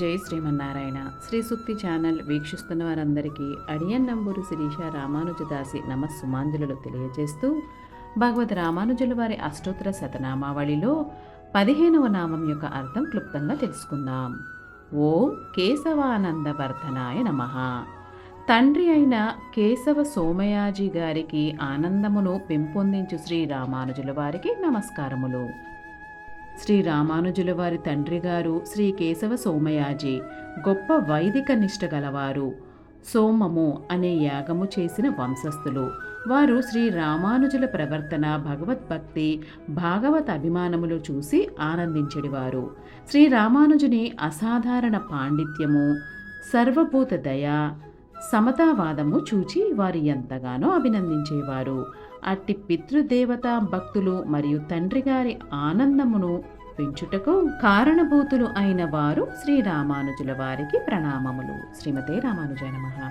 జై శ్రీమన్నారాయణ. శ్రీ సుక్తి ఛానల్ వీక్షిస్తున్న వారందరికీ అడియన్ నంబూరు శిరీష రామానుజదాసి నమస్సుమాంజులు తెలియజేస్తూ భగవద్ రామానుజుల వారి అష్టోత్తర శతనామావళిలో పదిహేనవ నామం యొక్క అర్థం క్లుప్తంగా తెలుసుకుందాం. ఓం కేశవానందవర్ధనాయ నమః. తండ్రి అయిన కేశవ సోమయాజీ గారికి ఆనందమును పెంపొందించు శ్రీ రామానుజుల వారికి నమస్కారములు. శ్రీ రామానుజుల వారి తండ్రి గారు శ్రీ కేశవ సోమయాజీ గొప్ప వైదిక నిష్ట గలవారు. సోమము అనే యాగము చేసిన వంశస్థులు. వారు శ్రీ రామానుజుల ప్రవర్తన భగవద్భక్తి భాగవత అభిమానములు చూసి ఆనందించడివారు. శ్రీ రామానుజుని అసాధారణ పాండిత్యము సర్వభూత దయ సమతావాదము చూచి వారు ఎంతగానో అభినందించేవారు. అట్టి పితృదేవతా భక్తులు మరియు తండ్రిగారి ఆనందమును పెంచుటకు కారణభూతులు అయిన వారు శ్రీ రామానుజుల వారికి ప్రణామములు. శ్రీమతే రామానుజాయ నమ.